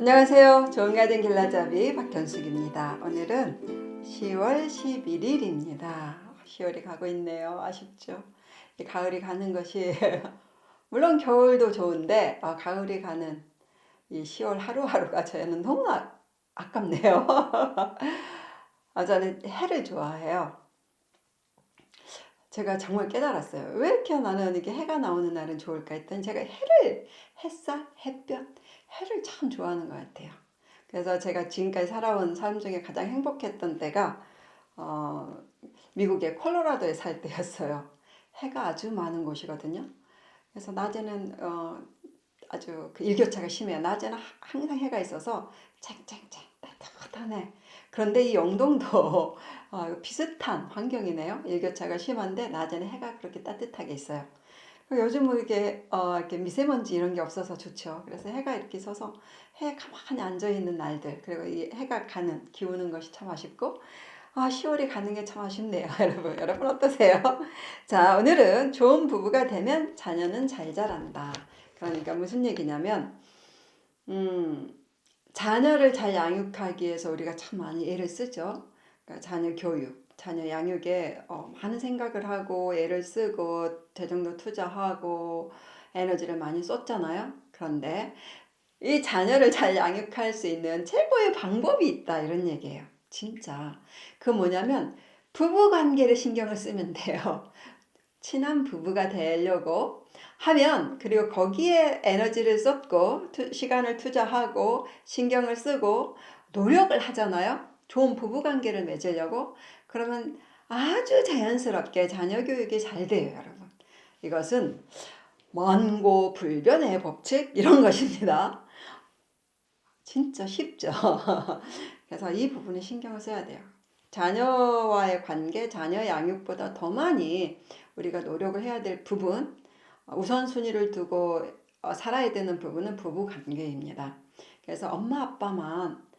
안녕하세요. 좋은 가든 길라잡이 박현숙입니다. 오늘은 10월 11일입니다. 10월이 가고 있네요. 아쉽죠? 이 가을이 가는 것이 물론 겨울도 좋은데 아, 가을이 가는 이 10월 하루하루가 저희는 너무 아, 아깝네요. 아, 저는 해를 좋아해요. 제가 정말 깨달았어요. 왜 이렇게 나는 이게 해가 나오는 날은 좋을까 했더니 제가 해를, 햇살, 햇볕, 해를 참 좋아하는 것 같아요. 그래서 제가 지금까지 살아온 삶 중에 가장 행복했던 때가 어, 미국의 콜로라도에 살 때였어요. 해가 아주 많은 곳이거든요. 그래서 낮에는 어, 아주 그 일교차가 심해요. 낮에는 하- 항상 해가 있어서 쨍쨍쨍 따뜻하네. 그런데 이 영동도 어, 비슷한 환경이네요. 일교차가 심한데 낮에는 해가 그렇게 따뜻하게 있어요. 요즘은 이게 어, 이렇게 미세먼지 이런 게 없어서 좋죠. 그래서 해가 이렇게 서서 해에 가만히 앉아 있는 날들 그리고 이 해가 가는 기우는 것이 참 아쉽고 아 10월이 가는 게 참 아쉽네요, 여러분. 여러분 어떠세요? 자 오늘은 좋은 부부가 되면 자녀는 잘 자란다. 그러니까 무슨 얘기냐면 음 자녀를 잘 양육하기 위해서 우리가 참 많이 애를 쓰죠. 그러니까 자녀 교육, 자녀 양육에 어, 많은 생각을 하고 애를 쓰고 재정도 투자하고 에너지를 많이 썼잖아요. 그런데 이 자녀를 잘 양육할 수 있는 최고의 방법이 있다 이런 얘기예요. 진짜 그 뭐냐면 부부 관계를 신경을 쓰면 돼요. 친한 부부가 되려고 하면 그리고 거기에 에너지를 쏟고 투- 시간을 투자하고 신경을 쓰고 노력을 하잖아요. 좋은 부부 관계를 맺으려고 그러면 아주 자연스럽게 자녀 교육이 잘 돼요, 여러분. 이것은 만고 불변의 법칙 이런 것입니다. 진짜 쉽죠. 그래서 이 부분에 신경을 써야 돼요. 자녀와의 관계, 자녀 양육보다 더 많이 우리가 노력을 해야 될 부분, 어, 우선순위를 두고 어, 살아야 되는 부분은 부부 관계입니다. 그래서 엄마 아빠만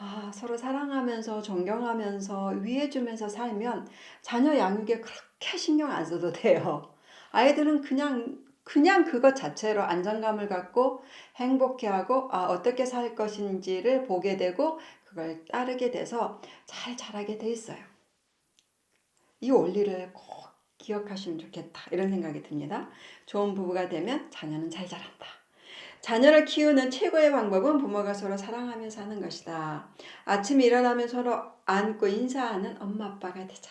아, 서로 사랑하면서 존경하면서 위해주면서 살면 자녀 양육에 그렇게 신경 안 써도 돼요. 아이들은 그냥 그냥 그것 자체로 안정감을 갖고 행복해하고 아, 어떻게 살 것인지를 보게 되고 그걸 따르게 돼서 잘 자라게 돼 있어요. 이 원리를 꼭 기억하시면 좋겠다 이런 생각이 듭니다. 좋은 부부가 되면 자녀는 잘 자란다. 자녀를 키우는 최고의 방법은 부모가 서로 사랑하며 사는 것이다. 아침에 일어나면 서로 안고 인사하는 엄마 아빠가 되자.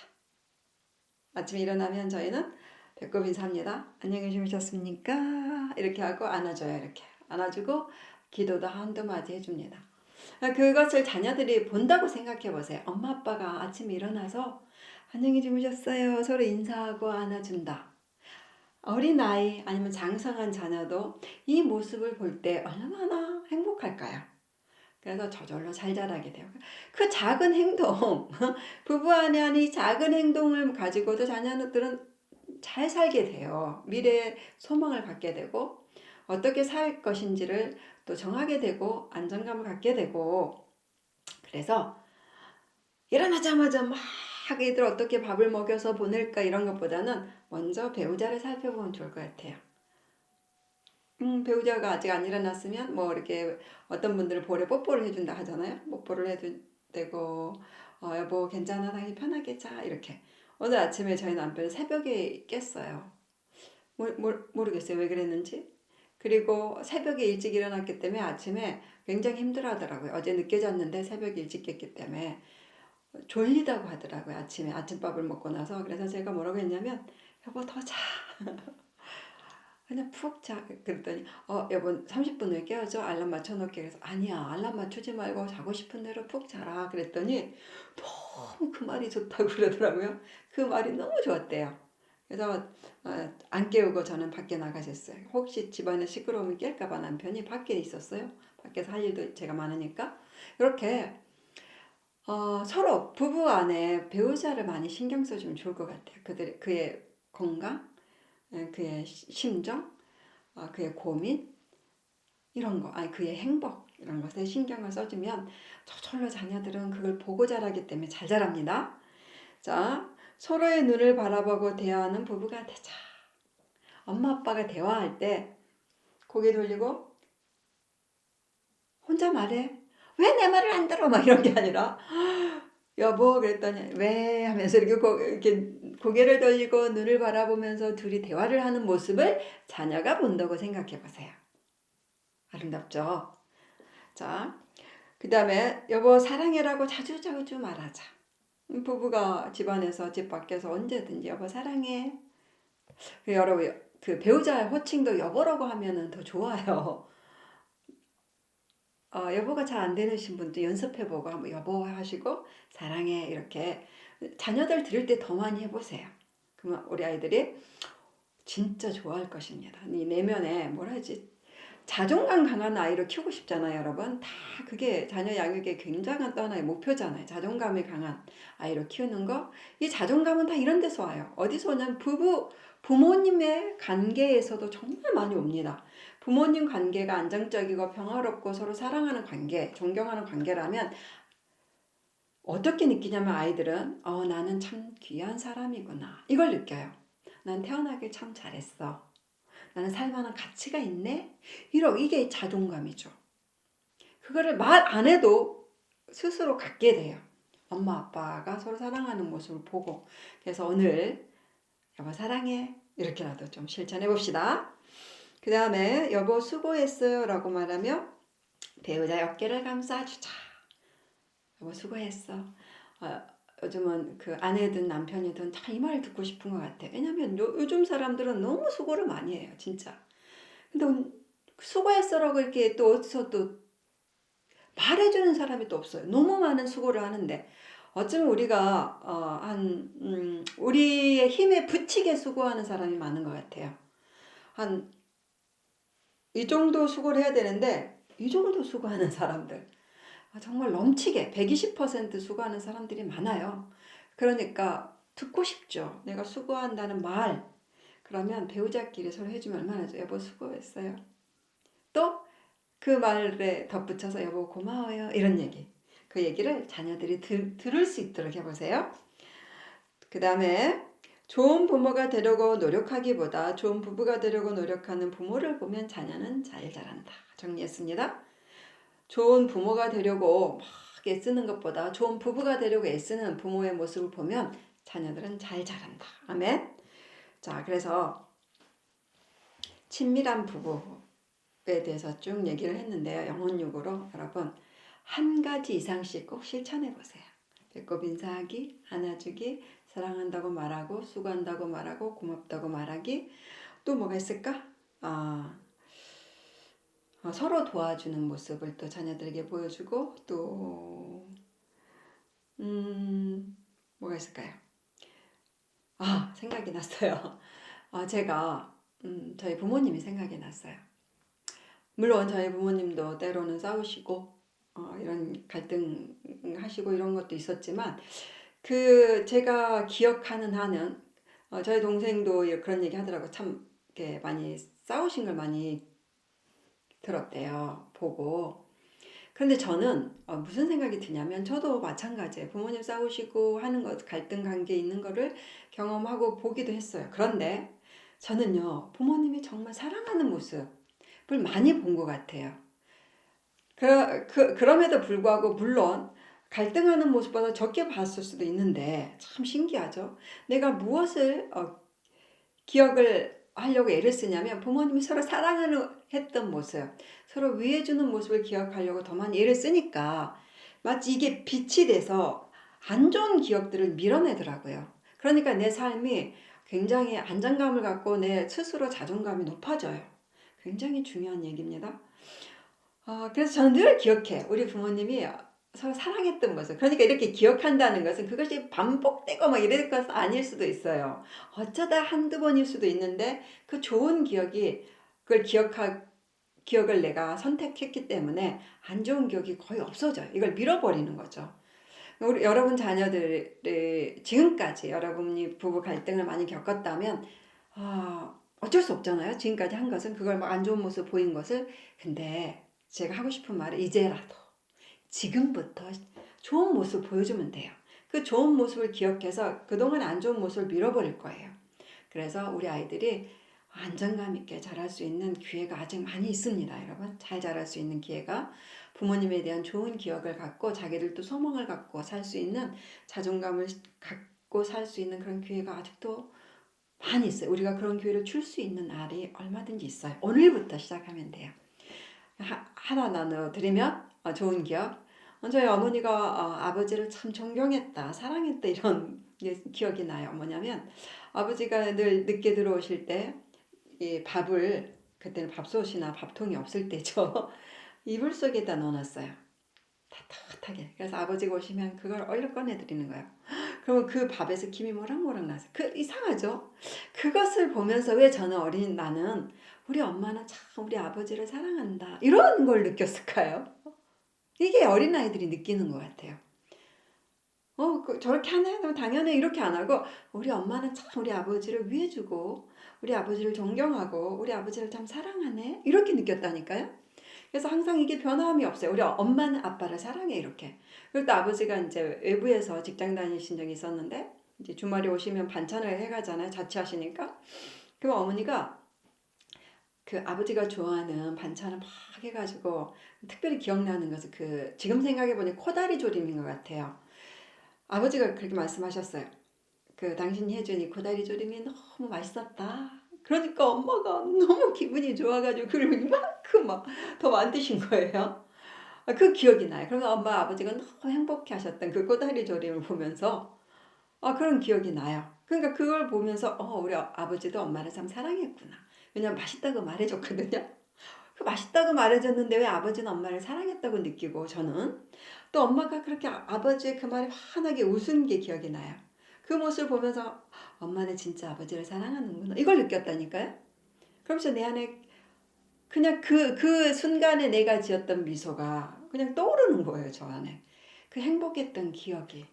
아침에 일어나면 저희는 배꼽 인사합니다. 안녕히 주무셨습니까? 이렇게 하고 안아줘요. 이렇게 안아주고 기도도 한두 마디 해줍니다. 그것을 자녀들이 본다고 생각해 보세요. 엄마 아빠가 아침에 일어나서 안녕히 주무셨어요. 서로 인사하고 안아준다. 어린 아이 아니면 장성한 자녀도 이 모습을 볼 때 얼마나 행복할까요? 그래서 저절로 잘 자라게 돼요. 그 작은 행동, 부부 안에 하는 이 작은 행동을 가지고도 자녀들은 잘 살게 돼요. 미래에 소망을 갖게 되고 어떻게 살 것인지를 또 정하게 되고 안정감을 갖게 되고 그래서 일어나자마자 막 애들 어떻게 밥을 먹여서 보낼까 이런 것보다는 먼저 배우자를 살펴보면 좋을 것 같아요. 음, 배우자가 아직 안 일어났으면 뭐 이렇게 어떤 분들은 볼에 뽀뽀를 해준다 하잖아요. 뽀뽀를 해도 되고 어, 여보 괜찮아 당연히 편하게 자 이렇게 오늘 아침에 저희 남편은 새벽에 깼어요. 모, 모, 모르겠어요 왜 그랬는지. 그리고 새벽에 일찍 일어났기 때문에 아침에 굉장히 힘들어 하더라고요. 어제 늦게 잤는데 새벽에 일찍 깼기 때문에 졸리다고 하더라고요. 아침에 아침밥을 먹고 나서 그래서 제가 뭐라고 했냐면 여보 더 자. 그냥 푹 자. 그랬더니 어 여보 30분 후에 깨워줘. 알람 맞춰놓게. 그래서 아니야 알람 맞추지 말고 자고 싶은 대로 푹 자라. 그랬더니 너무 그 말이 좋다고 그러더라고요. 그 말이 너무 좋았대요. 그래서 어, 안 깨우고 저는 밖에 나가셨어요. 혹시 집안에 시끄러우면 깰까봐 남편이 밖에 있었어요. 밖에서 할 일도 제가 많으니까 이렇게 어, 서로 부부 안에 배우자를 많이 신경 써주면 좋을 것 같아요. 그들 그의 건강, 에, 그의 시- 심정, 어, 그의 고민 이런 거, 아니 그의 행복 이런 것에 신경을 써주면 저절로 자녀들은 그걸 보고 자라기 때문에 잘 자랍니다. 자, 서로의 눈을 바라보고 대화하는 부부가 되자. 엄마 아빠가 대화할 때 고개 돌리고 혼자 말해. 왜 내 말을 안 들어? 막 이런 게 아니라 여보 그랬더니 왜 하면서 이렇게, 고, 이렇게 고개를 돌리고 눈을 바라보면서 둘이 대화를 하는 모습을 자녀가 본다고 생각해 보세요. 아름답죠? 자, 그 다음에 여보 사랑해라고 자주 자주 말하자. 부부가 집안에서 집 밖에서 언제든지 여보 사랑해. 그 여러분 그 배우자의 호칭도 여보라고 하면은 더 좋아요. 어, 여보가 잘 안 되는 분도 연습해보고 한번 여보 하시고 사랑해 이렇게 자녀들 들을 때 더 많이 해보세요. 그러면 우리 아이들이 진짜 좋아할 것입니다. 이 내면에 뭐라 하지 자존감 강한 아이를 키우고 싶잖아요, 여러분. 다 그게 자녀 양육의 굉장한 또 하나의 목표잖아요. 자존감이 강한 아이를 키우는 거. 이 자존감은 다 이런 데서 와요. 어디서 오냐면 부부, 부모님의 관계에서도 정말 많이 옵니다. 부모님 관계가 안정적이고 평화롭고 서로 사랑하는 관계, 존경하는 관계라면 어떻게 느끼냐면 아이들은 어, 나는 참 귀한 사람이구나. 이걸 느껴요. 난 태어나길 참 잘했어. 나는 살만한 가치가 있네. 이러 이게 자존감이죠. 그거를 말 안 해도 스스로 갖게 돼요. 엄마 아빠가 서로 사랑하는 모습을 보고 그래서 오늘 여보 사랑해 이렇게라도 좀 실천해 봅시다. 그 다음에 여보 수고했어요 라고 말하며 배우자의 어깨를 감싸주자. 여보 수고했어. 어, 요즘은 그 아내든 남편이든 다 이말 듣고 싶은 것 같아. 왜냐면 요, 요즘 사람들은 너무 수고를 많이 해요, 진짜. 근데 수고했어라고 이렇게 또 어디서 또 말해주는 사람이 또 없어요. 너무 많은 수고를 하는데 어쩌면 우리가 어, 한 음, 우리의 힘에 붙이게 수고하는 사람이 많은 것 같아요. 한 이 정도 수고를 해야 되는데 이 정도 수고하는 사람들 아, 정말 넘치게 120% 수고하는 사람들이 많아요. 그러니까 듣고 싶죠. 내가 수고한다는 말. 그러면 배우자끼리 서로 해주면 얼마나 좋아요. 여보 수고했어요. 또 그 말에 덧붙여서 여보 고마워요. 이런 얘기. 그 얘기를 자녀들이 들, 들을 수 있도록 해보세요. 그 다음에 좋은 부모가 되려고 노력하기보다 좋은 부부가 되려고 노력하는 부모를 보면 자녀는 잘 자란다. 정리했습니다. 좋은 부모가 되려고 막 애쓰는 것보다 좋은 부부가 되려고 애쓰는 부모의 모습을 보면 자녀들은 잘 자란다. 아멘. 자, 그래서 친밀한 부부에 대해서 쭉 얘기를 했는데요. 영혼육으로 여러분 한 가지 이상씩 꼭 실천해 보세요. 배꼽 인사하기, 안아주기, 사랑한다고 말하고, 수고한다고 말하고, 고맙다고 말하기. 또 뭐가 있을까? 아, 어, 서로 도와주는 모습을 또 자녀들에게 보여주고 또 음, 뭐가 있을까요? 아, 생각이 났어요. 아, 제가 음, 저희 부모님이 생각이 났어요. 물론 저희 부모님도 때로는 싸우시고 어, 이런 갈등 하시고 이런 것도 있었지만 그 제가 기억하는 한은 어, 저희 동생도 그런 얘기 하더라고 참 많이 싸우신 걸 많이 들었대요. 보고. 그런데 저는 어, 무슨 생각이 드냐면 저도 마찬가지예요. 부모님 싸우시고 하는 것, 갈등 관계 있는 거를 경험하고 보기도 했어요. 그런데 저는요, 부모님이 정말 사랑하는 모습을 많이 본 것 같아요. 그, 그, 그럼에도 불구하고 물론 갈등하는 모습보다 적게 봤을 수도 있는데 참 신기하죠. 내가 무엇을 어, 기억을 하려고 애를 쓰냐면 부모님이 서로 사랑하는 했던 모습, 서로 위해주는 모습을 기억하려고 더 많이 애를 쓰니까 마치 이게 빛이 돼서 안 좋은 기억들을 밀어내더라고요. 그러니까 내 삶이 굉장히 안정감을 갖고 내 스스로 자존감이 높아져요. 굉장히 중요한 얘기입니다. 어, 그래서 저는 늘 기억해. 우리 부모님이 서로 사랑했던 모습. 그러니까 이렇게 기억한다는 것은 그것이 반복되고 막 이럴 것은 아닐 수도 있어요. 어쩌다 한두 번일 수도 있는데 그 좋은 기억이 그걸 기억하, 기억을 내가 선택했기 때문에 안 좋은 기억이 거의 없어져요. 이걸 밀어버리는 거죠. 우리 여러분 자녀들이 지금까지 여러분이 부부 갈등을 많이 겪었다면 아, 어쩔 수 없잖아요. 지금까지 한 것은 그걸 막 안 좋은 모습 보인 것을 근데 제가 하고 싶은 말은 이제라도 지금부터 좋은 모습 보여주면 돼요. 그 좋은 모습을 기억해서 그동안 안 좋은 모습을 밀어버릴 거예요. 그래서 우리 아이들이 안정감 있게 자랄 수 있는 기회가 아직 많이 있습니다. 여러분 잘 자랄 수 있는 기회가 부모님에 대한 좋은 기억을 갖고 자기들도 소망을 갖고 살 수 있는 자존감을 갖고 살 수 있는 그런 기회가 아직도 많이 있어요. 우리가 그런 기회를 줄 수 있는 날이 얼마든지 있어요. 오늘부터 시작하면 돼요. 하, 하나 나눠드리면 어, 좋은 기억. 어, 저희 어머니가 어, 아버지를 참 존경했다, 사랑했다 이런 게 기억이 나요. 뭐냐면 아버지가 늘 늦게 들어오실 때 이 밥을 그때는 밥솥이나 밥통이 없을 때죠. 이불 속에다 넣어놨어요. 따뜻하게. 그래서 아버지가 오시면 그걸 얼른 꺼내드리는 거예요. 그러면 그 밥에서 김이 모락모락 나서 그 이상하죠. 그것을 보면서 왜 저는 어린 나는 우리 엄마는 참 우리 아버지를 사랑한다 이런 걸 느꼈을까요? 이게 어린 아이들이 느끼는 것 같아요. 어, 그 저렇게 하네? 그럼 당연히 이렇게 안 하고 우리 엄마는 참 우리 아버지를 위해주고 우리 아버지를 존경하고 우리 아버지를 참 사랑하네 이렇게 느꼈다니까요. 그래서 항상 이게 변함이 없어요. 우리 엄마는 아빠를 사랑해 이렇게. 그리고 또 아버지가 이제 외부에서 직장 다니신 적이 있었는데 이제 주말에 오시면 반찬을 해가잖아요. 자취하시니까. 그럼 어머니가 그 아버지가 좋아하는 반찬을 막 해가지고 특별히 기억나는 것은 그 지금 생각해 보니 코다리 조림인 것 같아요. 아버지가 그렇게 말씀하셨어요. 그 당신이 해준 이 코다리 조림이 너무 맛있었다. 그러니까 엄마가 너무 기분이 좋아가지고 그걸 이만큼 막 더 만드신 거예요. 아, 그 기억이 나요. 그러면 엄마 아버지가 너무 행복해 하셨던 그 꼬다리 조림을 보면서 아 그런 기억이 나요. 그러니까 그걸 보면서 어 우리 아버지도 엄마를 참 사랑했구나. 왜냐면 맛있다고 말해줬거든요. 그 맛있다고 말해줬는데 왜 아버지는 엄마를 사랑했다고 느끼고 저는 또 엄마가 그렇게 아- 아버지의 그 말에 환하게 웃은 게 기억이 나요. 그 모습을 보면서 엄마는 진짜 아버지를 사랑하는구나 이걸 느꼈다니까요. 그러면서 내 안에 그냥 그, 그 순간에 내가 지었던 미소가 그냥 떠오르는 거예요, 저 안에. 그 행복했던 기억이.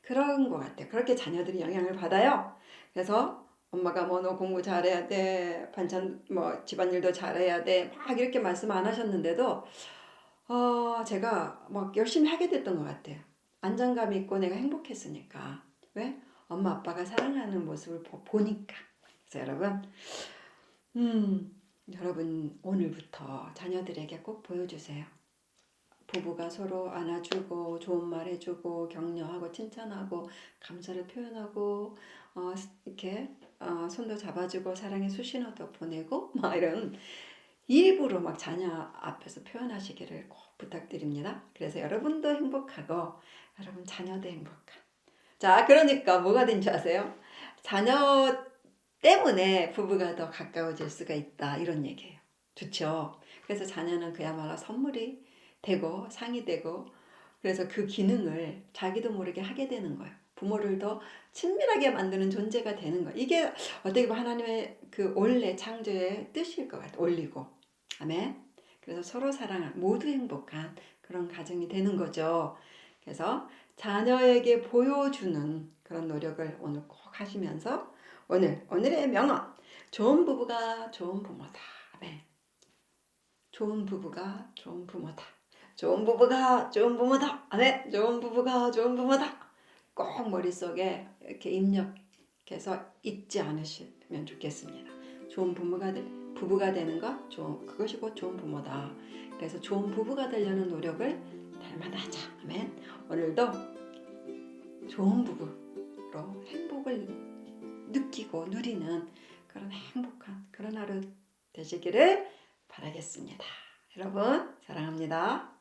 그런 것 같아요. 그렇게 자녀들이 영향을 받아요. 그래서 엄마가 뭐 너 공부 잘해야 돼. 반찬 뭐 집안일도 잘해야 돼. 막 이렇게 말씀 안 하셨는데도 어, 제가 막 열심히 하게 됐던 것 같아요. 안정감 있고 내가 행복했으니까. 왜? 엄마 아빠가 사랑하는 모습을 보, 보니까. 그래서 여러분, 음, 여러분 오늘부터 자녀들에게 꼭 보여주세요. 부부가 서로 안아주고 좋은 말 해주고 격려하고 칭찬하고 감사를 표현하고 어, 이렇게 어, 손도 잡아주고 사랑의 수신호도 보내고 막 이런 일부러 막 자녀 앞에서 표현하시기를 꼭 부탁드립니다. 그래서 여러분도 행복하고 여러분 자녀도 행복한. 자, 그러니까 뭐가 된 줄 아세요? 자녀 때문에 부부가 더 가까워질 수가 있다 이런 얘기예요. 좋죠. 그래서 자녀는 그야말로 선물이 되고 상이 되고 그래서 그 기능을 자기도 모르게 하게 되는 거예요. 부모를 더 친밀하게 만드는 존재가 되는 거예요. 이게 어떻게 보면 하나님의 그 원래 창조의 뜻일 것 같아요. 올리고 아멘. 그래서 서로 사랑한 모두 행복한 그런 가정이 되는 거죠. 그래서 자녀에게 보여주는 그런 노력을 오늘 꼭 하시면서 오늘 오늘의 명언 좋은 부부가 좋은 부모다. 네. 좋은 부부가 좋은 부모다. 좋은 부부가 좋은 부모다. 네. 좋은 부부가 좋은 부모다. 꼭 머릿속에 이렇게 입력해서 잊지 않으시면 좋겠습니다. 좋은 부모가 되, 부부가 되는 것 좋은 그것이 곧 좋은 부모다. 그래서 좋은 부부가 되려는 노력을 날마다 하자. 아멘. 오늘도 좋은 부부로 행복을 느끼고 누리는 그런 행복한 그런 하루 되시기를 바라겠습니다. 여러분 사랑합니다.